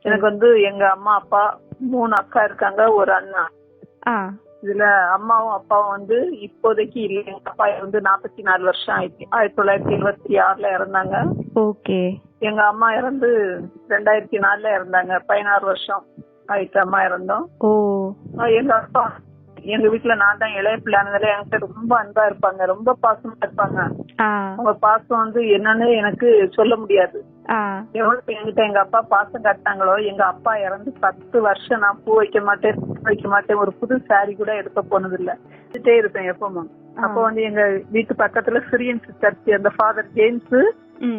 எனக்கு வந்து எங்க அம்மா அப்பா மூணு அக்கா இருக்காங்க ஒரு அண்ணா. ஆ. இதுல அம்மாவும் அப்பாவும் வந்து இப்போதைக்கு இல்லை. எங்க அப்பா வந்து நாற்பத்தி நாலு வருஷம் ஆயிடுச்சு ஆயிரத்தி தொள்ளாயிரத்தி எழுபத்தி ஆறுல இறந்தாங்க. ஓகே. எங்க அம்மா இறந்து ரெண்டாயிரத்தி நாலுல இறந்தாங்க. பதினாறு வருஷம் ஆயிடுச்சு அம்மா இறந்தோம். எங்க அப்பா எங்க வீட்டுல நான் தான் இளைய பிள்ளைனால என்கிட்ட ரொம்ப அன்பா இருப்பாங்க. ரொம்ப பாசமா இருப்பாங்க. அவங்க பாசம் வந்து என்னன்னு எனக்கு சொல்ல முடியாது. எவ்வளவு என்கிட்ட எங்க அப்பா பாசம் காட்டினாங்களோ எங்க அப்பா இறந்து பத்து வருஷம் நான் பூ வைக்க மாட்டேன் வைக்க மாட்டேன். ஒரு புது சாரி கூட எடுக்க போனது இல்ல இருப்பேன் எப்பவும். அப்போ வந்து எங்க வீட்டு பக்கத்துல சிரியன் சர்ச் அந்த ஃபாதர் ஜேம்ஸ்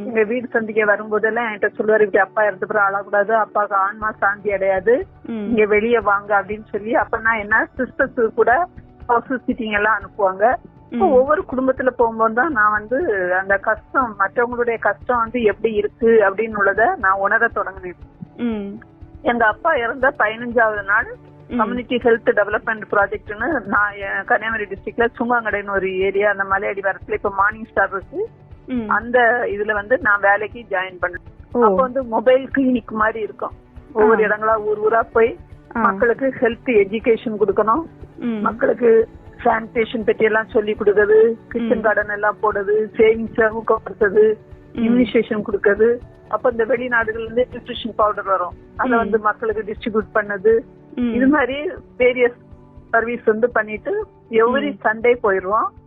எங்க வீடு சந்திக்க வரும்போதெல்லாம் என்கிட்ட சொல்லுவாரு இப்படி அப்பா இறந்து பிறகு அழக்கூடாது அப்பாவுக்கு ஆன்மா சாந்தி அடையாது இங்க வெளியே வாங்க அப்படின்னு சொல்லி அப்ப நான் என்ன சிஸ்டர்ஸ் கூட சிட்டிங் எல்லாம் அனுப்புவாங்க. ஒவ்வொரு குடும்பத்துல போகும்போது தான் நான் வந்து அந்த கஷ்டம் மற்றவங்களுடைய கஷ்டம் வந்து எப்படி இருக்கு அப்படின்னு உள்ளத நான் உணர தொடங்கினேன் எங்க அப்பா இறந்த பதினஞ்சாவது நாள். கம்யூனிட்டி ஹெல்த் டெவலப்மெண்ட் ப்ராஜெக்ட்னு நான் கன்னியாகுமரி டிஸ்ட்ரிக்ட்ல சுங்காங்கடைன்னு ஒரு ஏரியா அந்த மலையடி வரத்துல இப்ப மார்னிங் ஸ்டார் இருக்கு. அந்த இதுல வந்து நான் வேலைக்கு ஜாயின் பண்ணேன். அப்ப வந்து மொபைல் கிளினிக் மாதிரி இருக்கும் ஒவ்வொரு இடங்களா ஊர் ஊரா போய். மக்களுக்கு ஹெல்த் எஜுகேஷன் கொடுக்கணும். மக்களுக்கு சானிடேஷன் பத்தி எல்லாம் சொல்லி கொடுக்கறது கிச்சன். கார்டன் எல்லாம் போடுறது சேவிங்ஸ் ஊக்கப்படுத்துறது. இம்யூனைசேஷன் கொடுக்கறது அப்ப இந்த வெளிநாடுகள்ல இருந்து நியூட்ரிஷன் பவுடர் வரும் அதை. வந்து மக்களுக்கு டிஸ்ட்ரிபியூட் பண்ணது. இது மாதிரி வேரியஸ் சர்வீஸ் வந்து பண்ணிட்டு எவ்ரி சண்டே போயிருவோம் ம்.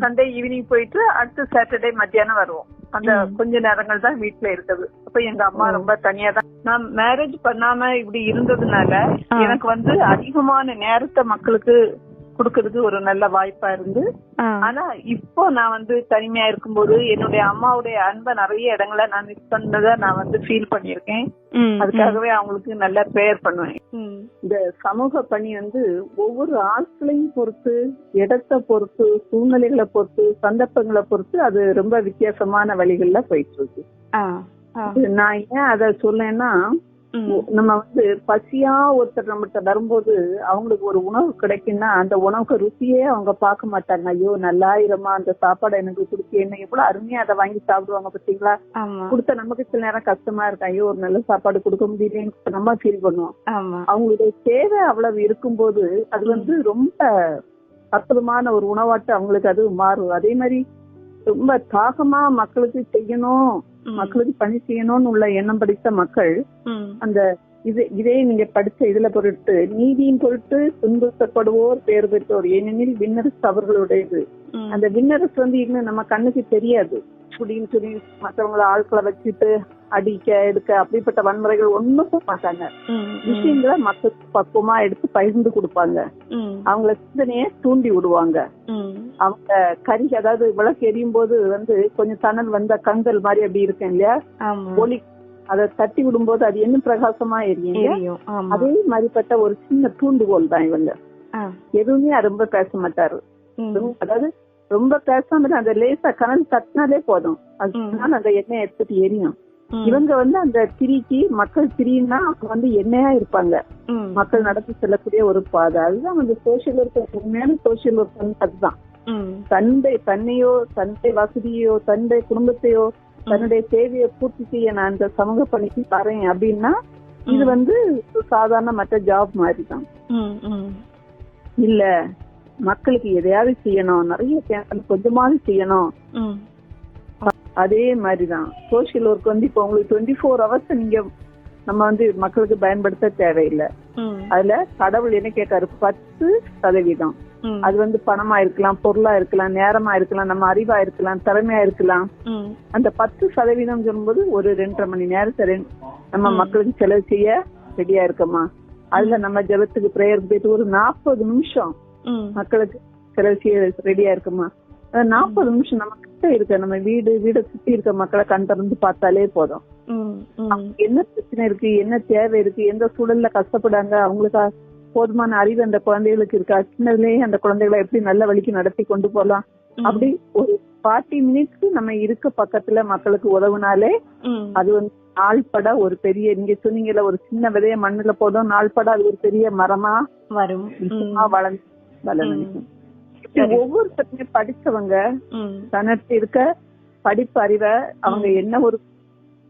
சண்டே ஈவினிங் போயிட்டு அடுத்த சாட்டர்டே மத்தியானம் வருவோம் அந்த. கொஞ்ச நேரங்கள் தான் வீட்ல இருக்குது அப்ப எங்க அம்மா. ரொம்ப தனியா தான் நான் மேரேஜ் பண்ணாம இப்படி இருந்ததுனால. எனக்கு வந்து அதிகமான நேரத்தை மக்களுக்கு கொடுக்கறதுக்கு ஒரு நல்ல வாய்ப்பா இருந்து. ஆனா இப்போ நான் வந்து தனிமையா இருக்கும்போது என்னுடைய அம்மாவுடைய அன்பை நிறைய இடங்கள நான் மிஸ் பண்ணதை நான் வந்து ஃபீல் பண்ணியிருக்கேன் ம். அதுக்காகவே அவங்களுக்கு நல்ல ப்ரேயர் பண்ணுவேன். இந்த சமூக பணி வந்து ஒவ்வொரு ஆட்களையும் பொறுத்து இடத்தை பொறுத்து சூழ்நிலைகளை பொறுத்து சந்தர்ப்பங்களை பொறுத்து அது ரொம்ப வித்தியாசமான வழிகள்ல போயிட்டு இருக்கு நான் ஏன் அத சொல்லேன்னா ம். நம்ம வந்து பசியா ஒருத்தர் நம்மகிட்ட வரும்போது அவங்களுக்கு ஒரு உணவு கிடைக்குன்னா அந்த உணவுக்கு ருசியே அவங்க பார்க்க மாட்டாங்க. ஐயோ நல்லாயிரமா அந்த சாப்பாடு எனக்கு கொடுக்கேன்னு எவ்வளவு அருமையா அதை வாங்கி சாப்பிடுவாங்க பாத்தீங்களா கொடுத்த நமக்கு சில நேரம் கஷ்டமா இருக்கும். ஐயோ ஒரு நல்ல சாப்பாடு கொடுக்க முடியலன்னு நம்ம ஃபீல் பண்ணுவோம். அவங்களுடைய தேவை அவ்வளவு இருக்கும்போது அது வந்து ரொம்ப அற்புதமான ஒரு உணவாட்டு அவங்களுக்கு அது மாறும். அதே மாதிரி ரொம்ப தாகமா மக்களுக்கு செய்யணும். மக்களுக்கு பணி செய்யணும்னு உள்ள எண்ணம் படித்த மக்கள். அந்த இது இதே நீங்க படிச்ச இதுல பொருட்டு நீதியின் பொருட்டு துன்புறுத்தப்படுவோர் பேர் பெற்றோர் ஏனெனில் விண்ணரசு அவர்களுடையது. அந்த விண்ணரசு வந்து இன்னும் நம்ம கண்ணுக்கு தெரியாது அப்படின்னு சொல்லி மற்றவங்கள ஆட்களை வச்சுட்டு அடிக்க எடுக்க அப்படிப்பட்ட வன்முறைகள் ஒண்ணும் மாட்டாங்க. விஷயங்களை மக்களுக்கு பக்குவமா எடுத்து பகிர்ந்து கொடுப்பாங்க. அவங்கள சிந்தனைய தூண்டி விடுவாங்க. அவங்க கறி அதாவது விளக்கு எரியும் போது வந்து கொஞ்சம் தணல் வந்த கங்கல் மாதிரி அப்படி இருக்கும் இல்லையா ஒளி அதை தட்டி விடும்போது அது இன்னும் பிரகாசமா எரியும் அதே மாதிரிப்பட்ட ஒரு சின்ன தூண்டுகோல் தான் இவங்க. எதுவுமே ரொம்ப பேச மாட்டாரு. அதாவது ரொம்ப பேசாம அந்த லேசா கனல் தட்டினாலே போதும். அதுதான் அந்த எண்ணெய் எடுத்துட்டு எரியும். இவங்க வந்து அந்த திரிக்கு மக்கள் திரின்னா வந்து எண்ணெயா இருப்பாங்க. மக்கள் நடத்தி செல்லக்கூடிய ஒரு பாதை அதுதான் வந்து சோசியல் ஒர்க் உண்மையான சோசியல் ஒர்க் அதுதான். தந்தை தன்னையோ தந்தை வசதியோ தந்தை குடும்பத்தையோ தன்னுடைய தேவையை பூர்த்தி செய்ய நான் இந்த சமூக பணிக்கு தரேன் அப்படின்னா இது. வந்து சாதாரண மற்ற ஜாப் மாதிரி தான் ம். ம். இல்ல மக்களுக்கு எதையாவது செய்யணும் நிறைய கொஞ்சமாவது செய்யணும். அதே மாதிரிதான் சோசியல் ஒர்க் வந்து இப்போ உங்களுக்கு டுவெண்ட்டி ஃபோர் ஹவர்ஸ் நீங்க நம்ம வந்து மக்களுக்கு பயன்படுத்த தேவையில்லை. அதுல கடவுள் என்ன கேட்காரு பத்து சதவீதம். அது வந்து பணமா இருக்கலாம் பொருளா இருக்கலாம் நேரமா இருக்கலாம் நம்ம அறிவா இருக்கலாம் திறமையா இருக்கலாம். அந்த பத்து சதவீதம் சொல்லும்போது ஒரு ரெண்டரை மணி நேரத்தை நம்ம. மக்களுக்கு செலவு செய்ய ரெடியா இருக்கோமா அதுல நம்ம ஜெபத்துக்கு பிரேயருக்கு போயிட்டு ஒரு நாற்பது நிமிஷம். மக்களுக்கு செலவு செய்ய ரெடியா இருக்குமா நாற்பது நிமிஷம் நம்ம கிட்ட இருக்க நம்ம வீடு வீடை சுத்தி இருக்க மக்களை கண் திறந்து பார்த்தாலே போதும் என்ன பிரச்சனை இருக்கு? என்ன தேவை இருக்கு? எந்த சூழல்ல கஷ்டப்படுறாங்க? அவங்களுக்கு போதுமான அறிவு அந்த குழந்தைகளுக்கு இருக்கா? சின்னதுலயே அந்த குழந்தைகளை எப்படி நல்ல வழிக்கு நடத்தி கொண்டு போலாம் அப்படி ஒரு ஃபார்ட்டி மினிட்ஸ் நம்ம இருக்க பக்கத்துல மக்களுக்கு உதவுனாலே. அது வந்து நாள்பட ஒரு பெரிய நீங்க சொன்னீங்கல்ல ஒரு சின்ன விதைய மண்ணுல போதும் நாள்பட அது ஒரு பெரிய மரமா வரும். வளர்ந்து வளர்ந்து. ஒவ்வொருத்தருமே படிச்சவங்க. தனக்கு இருக்க படிப்பு அறிவை அவங்க என்ன ஒரு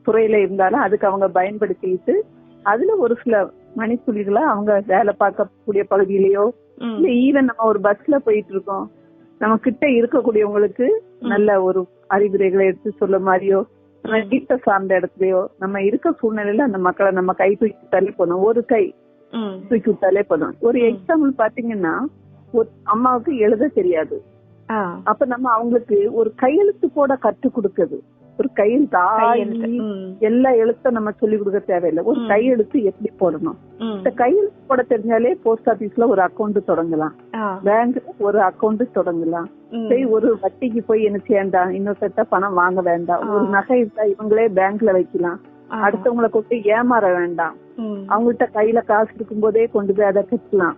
துறையில இருந்தாலும் அதுக்கு அவங்க பயன்படுத்திட்டு அதுல ஒரு சில மணித்துளிகளா அவங்க வேலை பார்க்கக்கூடிய பகுதியிலயோ. இல்ல ஈவன் நம்ம ஒரு பஸ்ல போயிட்டு இருக்கோம். நம்ம கிட்ட இருக்கக்கூடியவங்களுக்கு நல்ல ஒரு அறிவுரைகளை எடுத்து சொல்ல மாதிரியோ நம்ம வீட்டை சார்ந்த இடத்துலயோ நம்ம இருக்க சூழ்நிலையில அந்த மக்களை நம்ம கை தூக்கி தள்ளி போனோம் ஒரு கை. தூக்கி விட்டாலே போதும். ஒரு எக்ஸாம்பிள் பாத்தீங்கன்னா ஒரு அம்மாவுக்கு எழுத தெரியாது. அப்ப நம்ம அவங்களுக்கு ஒரு கையெழுத்து போட கற்றுக் கொடுக்குது ஒரு கையெழுத்து. ஆயி. எல்லா எழுத்தும் நம்ம சொல்லி கொடுக்க தேவையில்லை ஒரு கையெழுத்து எப்படி போடணும். இந்த கையெழுத்து போட தெரிஞ்சாலே போஸ்ட் ஆபீஸ்ல ஒரு அக்கௌண்ட் தொடங்கலாம் ஆ. பேங்க்ல ஒரு அக்கௌண்ட் தொடங்கலாம். போய் ஒரு வட்டிக்கு போய் என்ன செய்யண்டாம் இன்னொருத்த பணம் வாங்க வேண்டாம் ஒரு நகை இருந்தா இவங்களே பேங்க்ல வைக்கலாம். அடுத்தவங்களை கொண்டு ஏமாற வேண்டாம். அவங்கள்ட்ட கையில காசு இருக்கும் போதே கொண்டு போய் அதை கட்டலாம்.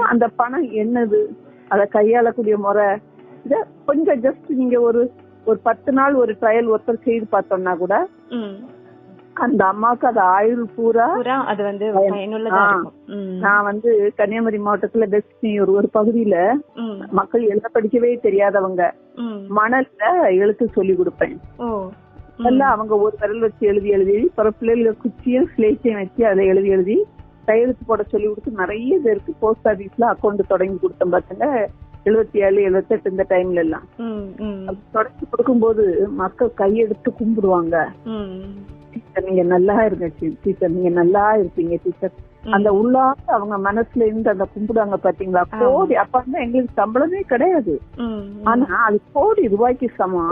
அந்த பணம் என்னது அதை கையாளக்கூடிய முறை இத கொஞ்சம் ஜஸ்ட் நீங்க ஒரு ஒரு பத்து நாள் ஒரு ட்ரையல் ஒருத்தர் செய்து பார்த்தோம்னா கூட. அந்த அம்மாவுக்கு அது ஆயுள் பூரா அது வந்து. நான் வந்து கன்னியாகுமரி மாவட்டத்துல வெஸ்ட் ஒரு ஒரு பகுதியில. மக்கள் எழுத படிக்கவே தெரியாதவங்க. மணல்ல எழுத்து சொல்லி கொடுப்பேன் எல்லாம் அவங்க ஒரு விரல் வச்சு எழுதி எழுதி பிறகு பிள்ளைகள குச்சியும் ஸ்லேட்டையும் வச்சு அதை எழுதி எழுதி கையெழுத்து போட சொல்லி கொடுத்து நிறைய பேருக்கு போஸ்ட் ஆபீஸ்ல அக்கௌண்ட் தொடங்கி கொடுத்தேன் பாத்துங்க எழுபத்தி ஏழு எழுபத்தெட்டு இந்த டைம்ல எல்லாம். தொடங்கி கொடுக்கும்போது மக்கள் கையெடுத்து கும்பிடுவாங்க. டீச்சர் நீங்க நல்லா இருங்க டீச்சர் நீங்க நல்லா இருப்பீங்க டீச்சர் அந்த உள்ளாக அவங்க மனசுல இருந்து அந்த கும்பிடுவாங்க பாத்தீங்களா? கோடி அப்ப வந்து எங்களுக்கு சம்பளமே கிடையாது. ஆனா அது கோடி ரூபாய்க்கு சமம்.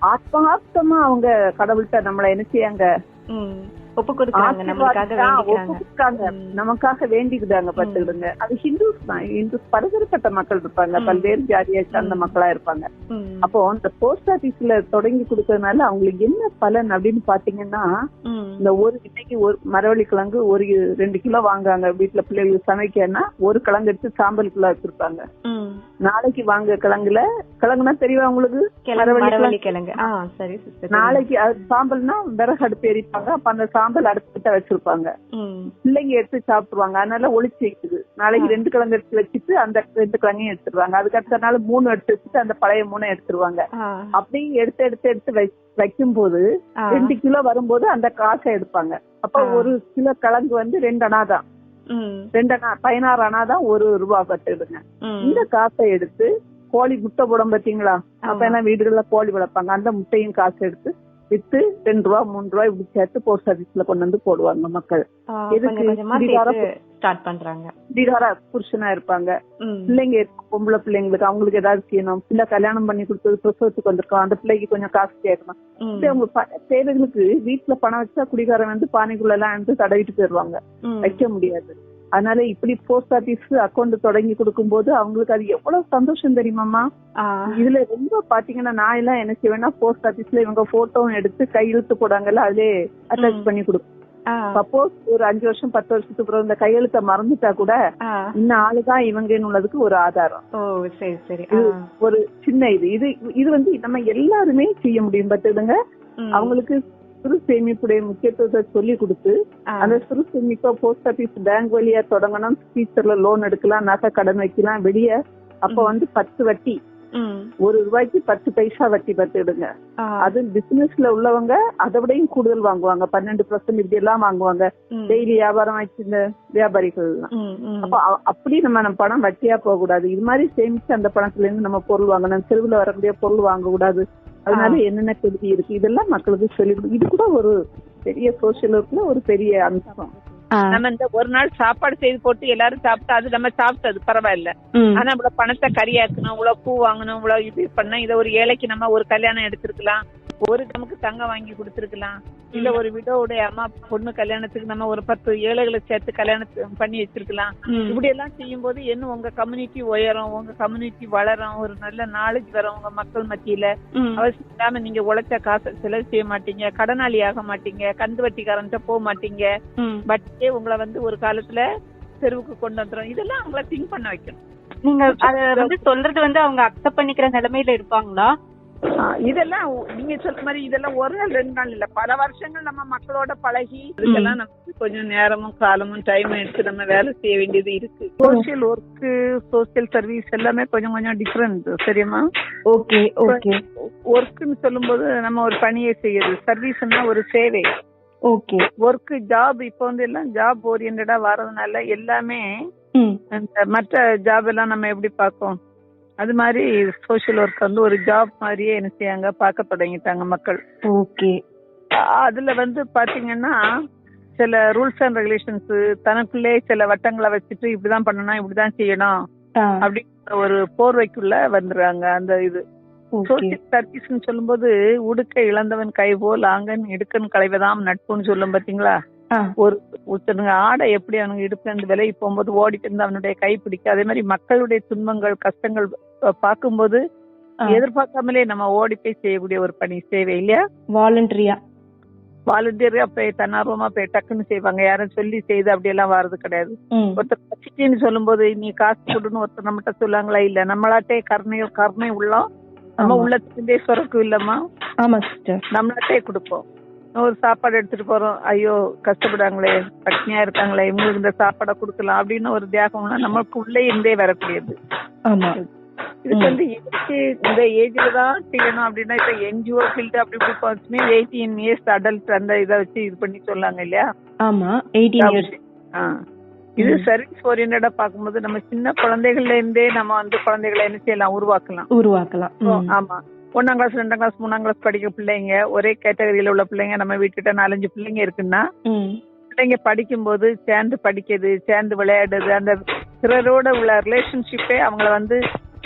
ஆத்மார்த்தமா- அவங்க கடவுள்கிட்ட நம்மள என்ன செய்யாங்க? ம். ஒப்பு கொடுக்குறாங்க வேண்டிக்கிறாங்க. ஒப்புக்கிட்டாங்க. நமக்காக வேண்டிக்கிட்டாங்க பத்துக்கிடுங்க அது ஹிந்துஸ் தான் ஹிந்துஸ் பலதரப்பட்ட மக்கள் இருப்பாங்க. பல்வேறு ஜாதியை சார்ந்த மக்களா இருப்பாங்க. அப்போ அந்த போஸ்ட் ஆபீஸ்ல தொடங்கி கொடுக்கறதுனால அவங்களுக்கு என்ன பலன் அப்படின்னு பாத்தீங்கன்னா. இந்த ஒரு இன்னைக்கு ஒரு மரவள்ளி கிழங்கு ஒரு ரெண்டு கிலோ வாங்குறாங்க. வீட்டுல பிள்ளைகளுக்கு சமைக்கன்னா ஒரு கிழங்கு எடுத்து சாம்பலுக்குள்ள வச்சிருப்பாங்க. ம். நாளைக்கு வாங்க கிழங்குல கிழங்குனா தெரியவா உங்களுக்கு? மரவள்ளி கிழங்கு. நாளைக்கு சாம்பல்னா விறகு அடுப்பு எரிப்பாங்க. அப்ப அந்த சாம்பல் அடுப்புகிட்ட வச்சிருப்பாங்க. பிள்ளைங்க எடுத்து சாப்பிடுவாங்க அதனால ஒளிச்சு வைக்குது. நாளைக்கு ரெண்டு கிழங்கு எடுத்து வச்சுட்டு அந்த ரெண்டு கிழங்கையும் எடுத்துருவாங்க. அதுக்கு அடுத்த நாள் மூணு எடுத்து வச்சுட்டு அந்த பழைய மூணை எடுத்துருவாங்க. அப்படியே எடுத்து எடுத்து எடுத்து வைக்கும் போது. ரெண்டு கிலோ வரும்போது அந்த காசை எடுப்பாங்க. அப்ப ஒரு கிலோ கிழங்கு வந்து ரெண்டு அணா தான். ம். ரெண்டு அணா பதினாறு அணா தான் ஒரு ரூபா பட்டுடுங்க ம். இந்த காசை எடுத்து கோழி முட்டை போடும் பாத்தீங்களா? அப்ப எல்லாம் வீடுகள்ல கோழி வளர்ப்பாங்க. அந்த முட்டையும் காசு எடுத்து வித்து ரெண்டு ரூபா மூணு ரூபா இப்படி சேர்த்து போஸ்ட் ஆபீஸ்ல கொண்டு வந்து போடுவாங்க மக்கள். ஸ்டார்ட் பண்றாங்க. பீகாரா புருஷனா இருப்பாங்க. பிள்ளைங்க பொம்பளை பிள்ளைங்களுக்கு அவங்களுக்கு ஏதாவது செய்யணும். பிள்ளை கல்யாணம் பண்ணி கொடுத்தது பிரசவத்துக்கு வந்திருக்கோம் அந்த பிள்ளைக்கு கொஞ்சம் காசு கேட்கணும். அவங்க தேவைகளுக்கு வீட்டுல பணம் வச்சா குடிகாரன் வந்து பானைக்குள்ள எல்லாம் எடுத்து தடவிட்டு போயிருவாங்க ம். வைக்க முடியாது. அதனால இப்படி போஸ்ட் ஆபீஸ் அக்கௌண்ட் தொடங்கி கொடுக்கும்போது அவங்களுக்கு அது எவ்வளவு சந்தோஷம் தெரியுமாமா. இதுல ரொம்ப பாத்தீங்கன்னா நான் எல்லாம் என்ன செய்வேன்னா போஸ்ட் ஆபீஸ்ல இவங்க போட்டோவும் எடுத்து கையெழுத்து போடாங்கல்ல அதிலே அட்டாச் பண்ணி ஆ. சப்போஸ் ஒரு அஞ்சு வருஷம் பத்து வருஷத்துக்கு அப்புறம் இந்த கையெழுத்த மறந்துட்டா கூட. இந்த ஆளுதான் இவங்கன்னு உள்ளதுக்கு ஒரு ஆதாரம் சரி சரி. ஒரு சின்ன இது இது இது வந்து நம்ம எல்லாருமே செய்ய முடியும் பத்துடுங்க ம். அவங்களுக்கு சிறு சேமிப்புடைய முக்கியத்துவத்தை சொல்லி கொடுத்து. அந்த சிறு சேமிப்பை போஸ்ட் ஆபீஸ் பேங்க் வழியா தொடங்கணும் ஃபியூச்சர்ல லோன் எடுக்கலாம் நகை கடன் வைக்கலாம் வெளிய அப்ப வந்து பத்து வட்டி. ஒரு ரூபாய்க்கு பத்து பைசா வட்டி பத்துடுங்க. அது பிசினஸ்ல உள்ளவங்க அதை விடையும் கூடுதல் வாங்குவாங்க பன்னெண்டு பர்சன்ட் இப்படி எல்லாம் வாங்குவாங்க. டெய்லி வியாபாரம் வச்சிருந்த வியாபாரிகள். அப்ப அப்படி நம்ம நம்ம பணம் வட்டியா போக கூடாது இது மாதிரி சேமிச்சு அந்த பணத்துல இருந்து நம்ம பொருள் வாங்கணும் தெருவுல வரக்கூடிய பொருள் வாங்க கூடாது அதனால என்னென்ன கெடுதி இருக்கு? இதெல்லாம் மக்களுக்கு சொல்லி கொடு- இது கூட ஒரு பெரிய சோசியல் ஒர்க்ல ஒரு பெரிய அம்சம். நம்ம இந்த ஒரு நாள் சாப்பாடு செய்து போட்டு எல்லாரும் சாப்பிட்டா அது நம்ம சாப்பிட்டது பரவாயில்ல. ஆனா இவ்வளவு பணத்தை கரியாக்கணும் இவ்வளவு பூ வாங்கணும் இவ்வளவு இது பண்ண இத ஒரு ஏழைக்கு நம்ம ஒரு கல்யாணம் எடுத்திருக்கலாம் ஒரு நமக்கு தங்கம் வாங்கி கொடுத்திருக்கலாம் இல்ல ஒரு விடோவுடைய அம்மா பொண்ணு கல்யாணத்துக்கு நம்ம ஒரு பத்து ஏழைகளை சேர்த்து கல்யாணத்து பண்ணி வச்சிருக்கலாம். இப்படி எல்லாம் செய்யும் போது இன்னும் உங்க கம்யூனிட்டி உயரும் உங்க கம்யூனிட்டி வளரும் ஒரு நல்ல நாலேஜ் வரும் உங்க மக்கள் மத்தியில. அவசியம் இல்லாம நீங்க உழைச்ச காசை செலவு செய்ய மாட்டீங்க கடனாளி ஆக மாட்டீங்க கந்து வட்டிக்காரன்ட்ட போக மாட்டீங்க ம். வட்டியே உங்களை வந்து ஒரு காலத்துல தெருவுக்கு கொண்டு வந்துரும். இதெல்லாம் அவங்கள திங்க் பண்ண வைக்கணும். நீங்க அத வந்து சொல்றது வந்து அவங்க அக்செப்ட் பண்ணிக்கிற நிலைமையில இருப்பாங்களா? இதெல்லாம் நீங்க சொல்ற மாதிரி இதெல்லாம் ஒரு நாள் ரெண்டு நாள் இல்ல. பல வருஷங்கள் நம்ம மக்களோட பழகி இதுக்கெல்லாம் நமக்கு கொஞ்சம் நேரமும் காலமும் டைமும் எடுத்து நம்ம வேலை செய்ய வேண்டியது இருக்கு. சோசியல் ஒர்க் சோசியல் சர்வீஸ் எல்லாமே கொஞ்சம் கொஞ்சம் டிஃபரெண்ட் சரியாமா ஓகே ஓகே ஒர்க்னு சொல்லும்போது நம்ம ஒரு பணியை செய்யுது சர்வீஸ்னா ஒரு சேவை. ஓகே ஒர்க் ஜாப் இப்போ வந்து எல்லாம் ஜாப் ஓரியன்டா வர்றதுனால எல்லாமே அந்த மற்ற ஜாப் எல்லாம் நம்ம எப்படி பார்க்கோம் அது மாதிரி சோஷியல் ஒர்க் வந்து ஒரு ஜாப் மாதிரியே என்ன செய்யாங்க பார்க்க தொடங்கிட்டாங்க மக்கள். ஓகே அதுல வந்து பாத்தீங்கன்னா சில ரூல்ஸ் அண்ட் ரெகுலேஷன்ஸ் தனக்குள்ளே சில வட்டங்களை வச்சுட்டு இப்படிதான் பண்ணணும் இப்படிதான் செய்யணும் அப்படிங்கிற ஒரு போர்வைக்குள்ள வந்துடுறாங்க அந்த இது. சோசியல் சர்வீஸ்னு சொல்லும்போது உடுக்க இழந்தவன் கை போல் ஆங்கன் இடுக்கன் களைவதாம் நட்புன்னு சொல்லும் பாத்தீங்களா ஒரு ஒருத்தனுங்க ஆடை எப்படி அவனுக்கு இடுப்புல இருந்து விலகி போகும்போது ஓடிட்டு இருந்து அவனுடைய கை பிடிக்க அதே மாதிரி மக்களுடைய துன்பங்கள் கஷ்டங்கள் பார்க்கும்போது. எதிர்பார்க்காமலே நம்ம ஓடி போய் செய்யக்கூடிய ஒரு பணி சேவை இல்லையா? வாலண்டரியா வாலண்டியரா போய் தன்னார்வமா போய் டக்குன்னு செய்வாங்க. யாரும் சொல்லி செய்து அப்படியெல்லாம் வர்றது கிடையாது. ஒருத்தர் பசிக்குன்னு சொல்லும்போது நீ காசு கொடுன்னு ஒருத்தர் நம்மகிட்ட சொல்லுவாங்களா? இல்ல நம்மளாட்டே கருணை கருணை உள்ளோம். நம்ம. உள்ளத்துலேருந்தே சுரக்கும் இல்லம்மா. ஆமா சிஸ்டர் நம்மளாட்டே கொடுப்போம். ஒரு சாப்பாடு எடுத்துட்டு போறோம். ஐயோ கஷ்டப்படுறாங்களே பட்னியா இருக்காங்களே இவங்களுக்கு இந்த சாப்பாடை கொடுக்கலாம் அப்படின்னு ஒரு தியாகம்னா நமக்கு உள்ளே இருந்தே வரக்கூடியது. ஆமா. இதுக்கு வந்து எதுக்கு இந்த ஏஜ்ல தான் செய்யணும் அப்படின்னா இப்ப என்ஜிஓ ஃபீல்டு அப்படி இப்படி போச்சுமே எயிட்டீன் இயர்ஸ் அடல்ட் அந்த இதை வச்சு இது பண்ணி சொல்லாங்க இல்லையா? ஆமா எயிட்டீன் இயர்ஸ் ஆ. இது சர்வீஸ் ஓரியன்டா பார்க்கும்போது நம்ம சின்ன குழந்தைகள்ல இருந்தே நம்ம வந்து குழந்தைகளை என்ன செய்யலாம் உருவாக்கலாம். உருவாக்கலாம். ஆமா. ஒன்னாம் கிளாஸ் ரெண்டாம் கிளாஸ் மூணாம் கிளாஸ் படிக்கிற பிள்ளைங்க ஒரே கேட்டகரியில உள்ள பிள்ளைங்க நம்ம வீட்டுக்கிட்ட நாலஞ்சு பிள்ளைங்க இருக்குன்னா பிள்ளைங்க படிக்கும்போது சேர்ந்து படிக்கிறது சேர்ந்து விளையாடுறது அந்த பிறரோட உள்ள ரிலேஷன்ஷிப்பே அவங்கள வந்து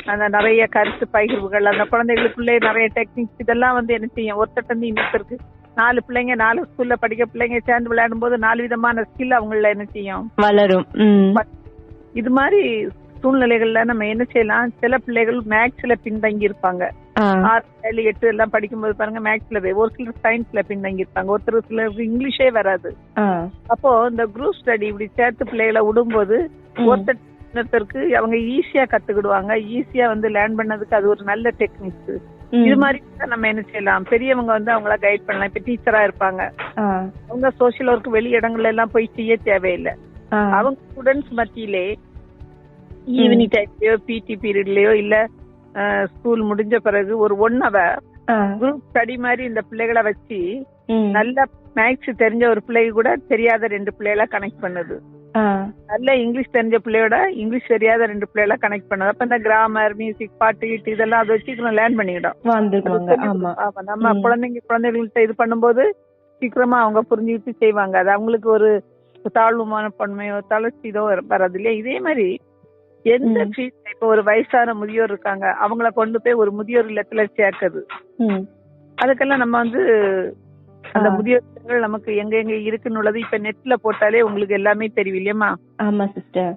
அந்த நிறைய கருத்து பகிர்வுகள் அந்த குழந்தைகளுக்குள்ளே நிறைய டெக்னிக்ஸ் இதெல்லாம் வந்து என்ன செய்யும்? ஒருத்தட்ட இருந்து இன்னொருத்தருக்கு நாலு பிள்ளைங்க நாலு ஸ்கூல்ல படிக்க பிள்ளைங்க சேர்ந்து விளையாடும் போது நாலு விதமான ஸ்கில் அவங்கள என்ன செய்யும்? வளரும். இது மாதிரி சூழ்நிலைகள்ல நம்ம என்ன செய்யலாம்? சில பிள்ளைகள் மேக்ஸ்ல பின்தங்கி இருப்பாங்க. ஆறு ஏழு எட்டு எல்லாம் படிக்கும்போது பாருங்க மேக்ஸ்ல ஒரு சிலர் சயின்ஸ்ல பின்தங்கி இருப்பாங்க. ஒருத்தர் சிலருக்கு இங்கிலீஷே வராது. அப்போ இந்த குரூப் ஸ்டடி இப்படி சேர்த்து பிள்ளைகளை விடும்போது. ஒருத்தர் இன்னொருத்தருக்கு அவங்க ஈஸியா கத்துக்கிடுவாங்க. ஈஸியா வந்து லேர்ன் பண்ணதுக்கு அது ஒரு நல்ல டெக்னிக்ஸ். இது மாதிரி நம்ம என்ன செய்யலாம்? பெரியவங்க வந்து அவங்கள கைட் பண்ணலாம். இப்ப டீச்சரா இருப்பாங்க. அவங்க சோசியல் ஒர்க் வெளி இடங்கள்ல எல்லாம் போய் செய்ய தேவையில்லை. அவங்க ஸ்டூடெண்ட்ஸ் மத்தியிலே ஈவினிங் டைம்லயோ பிடி பீரியட்லயோ இல்ல ஸ்கூல் முடிஞ்ச பிறகு ஒரு ஒன் ஹவர் ஆ. குரூப் ஸ்டடி மாதிரி இந்த பிள்ளைகளை வச்சு. நல்ல மேக்ஸ் தெரிஞ்ச ஒரு பிள்ளை கூட தெரியாத ரெண்டு பிள்ளைகள கனெக்ட் பண்ணுது. நல்ல இங்கிலீஷ் தெரிஞ்ச பிள்ளையோட இங்கிலீஷ் தெரியாத ரெண்டு பிள்ளைகள கனெக்ட் பண்ணுது அப்ப இந்த கிராமர் மியூசிக் பாட்டு கீட்டு இதெல்லாம் அதை வச்சு லேர்ன் பண்ணிக்கிடும் வந்துருவாங்க. ஆமா. நம்ம. குழந்தைங்க குழந்தைகள்கிட்ட இது பண்ணும்போது சீக்கிரமா அவங்க புரிஞ்சுக்கிட்டு செய்வாங்க. அது அவங்களுக்கு ஒரு தாழ்வு மனப்பான்மையோ தளர்ச்சி இதோ வராது இல்லையா? இதே மாதிரி எந்த. ஃபீல்ட் இப்ப ஒரு வயசான முதியோர் இருக்காங்க அவங்கள கொண்டு போய் ஒரு முதியோர் இல்லத்துல சேர்க்குது ம். அதுக்கெல்லாம் நம்ம வந்து அந்த. முதியோர்கள் நமக்கு எங்க எங்க இருக்குன்னு உள்ளது இப்ப நெட்ல போட்டாலே உங்களுக்கு எல்லாமே தெரியும் இல்லையம்மா ஆமா சிஸ்டர்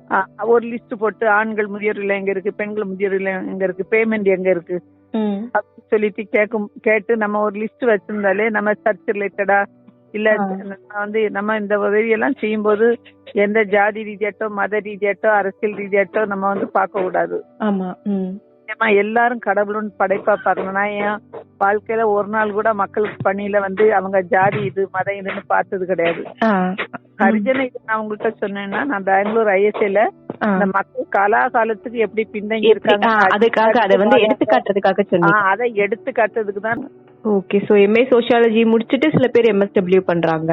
ஒரு லிஸ்ட் போட்டு ஆண்கள் முதியோர் இல்லம் எங்க இருக்கு பெண்கள் முதியோர் இல்லம் எங்க இருக்கு பேமெண்ட் எங்க இருக்கு? அப்படின்னு சொல்லிட்டு கேட்கும் கேட்டு நம்ம ஒரு லிஸ்ட் வச்சிருந்தாலே நம்ம சர்ச் ரிலேட்டடா இல்ல வந்து நம்ம இந்த உதவியெல்லாம் செய்யும்போது எந்த ஜாதி ரீதியாட்டோ மத ரீதியாட்டோ அரசியல் ரீதியாட்டோ நம்ம வந்து பார்க்க கூடாது ஆமா ஏமா எல்லாரும் கடவுளும் படைப்பா பார்க்கணும். நான் என் வாழ்க்கையில ஒரு நாள் கூட மக்களுக்கு பணியில வந்து அவங்க ஜாதி இது மதம் இதுன்னு பார்த்தது கிடையாது. ஹரிஜன நான் உங்கள்கிட்ட சொன்னேன்னா நான் பெங்களூர் ஐஎஸ்ஏல. இந்த மக்கள் கலா காலத்துக்கு எப்படி பின்தங்கி இருக்காங்க அதுக்காக அதை வந்து எடுத்து காட்டுறதுக்காக ஆ, சொன்னீங்க. அதை எடுத்து காட்டுறதுக்கு தான். ஓகே சோ எம்ஏ சோஷியாலஜி முடிச்சிட்டு சில பேர் எம்எஸ்டபிள்யூ பண்றாங்க.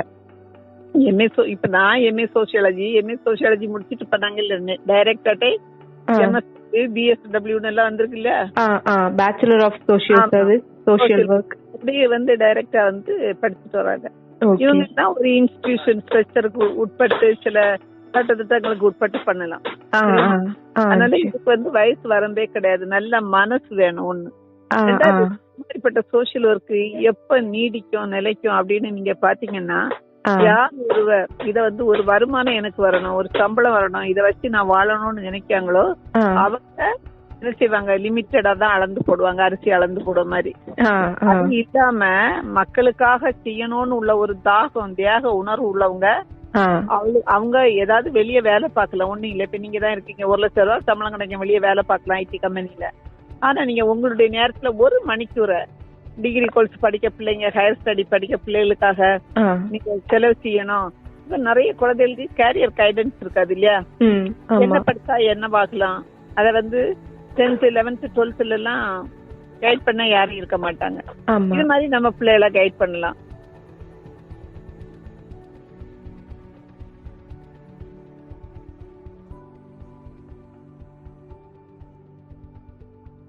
எம்ஏ இப்ப நான் எம்ஏ சோசியாலஜி எம்ஏ சோசியாலஜி முடிச்சிட்டு பண்ணாங்க இல்ல டைரக்டே எம்எஸ்சி பிஎஸ்டபிள்யூன்னு எல்லாம் வந்திருக்கு இல்ல ஆ ஆ பேச்சுலர் ஆஃப் சோஷியல் ஆமா. Service Social. ஒர்க் அப்படியே வந்து டைரக்டா வந்து படிச்சுட்டு வராங்க. இவங்க தான் ஒரு இன்ஸ்டிடியூஷன் ஸ்ட்ரக்சருக்கு உட்பட்டு சில சட்டத்திட்டங்களுக்கு உட்பட்டு பண்ணலாம். அதனால இதுக்கு வந்து வயசு வரம்பே கிடையாது. நல்ல மனசு வேணும் ஒண்ணு. இப்படிப்பட்ட சோசியல் ஒர்க் எப்ப நீடிக்கும் நிலைக்கும் அப்படின்னு நீங்க பாத்தீங்கன்னா யார் ஒருவர் இத வந்து ஒரு வருமானம் எனக்கு வரணும் ஒரு சம்பளம் வரணும் இத வச்சு நான் வாழணும்னு நினைக்காங்களோ அவங்க என்ன செய்வாங்க? லிமிட்டடா தான் அளந்து போடுவாங்க அரிசி அளந்து போடுற மாதிரி. அது இல்லாம மக்களுக்காக செய்யணும்னு உள்ள ஒரு தாகம் தியாக உணர்வு உள்ளவங்க அவங்க அவங்க ஏதாவது வெளியே வேலை பார்க்கலாம். ஒண்ணும் இல்ல. இப்ப நீங்க தான் இருக்கீங்க. ஒரு லட்சம் ரூபாய் சம்பளம் கிடைக்கும். வெளியே வேலை பார்க்கலாம் ஐடி கம்பெனில. ஆனா நீங்க உங்களுடைய நேரத்துல ஒரு மணிக்கூரை டிகிரி கோர்ஸ் படிக்க பிள்ளைங்க ஹையர் ஸ்டடி படிக்க பிள்ளைகளுக்காக நீங்க செலவு செய்யணும். இப்ப நிறைய குழந்தைகளுக்கு கேரியர் கைடன்ஸ் இருக்காது இல்லையா? என்ன படிச்சா என்ன பார்க்கலாம் அத வந்து டென்த் லெவன்த் டுவெல்த்ல எல்லாம் கைட் பண்ண யாரும் இருக்க மாட்டாங்க. இது மாதிரி நம்ம பிள்ளைகளை கைட் பண்ணலாம்.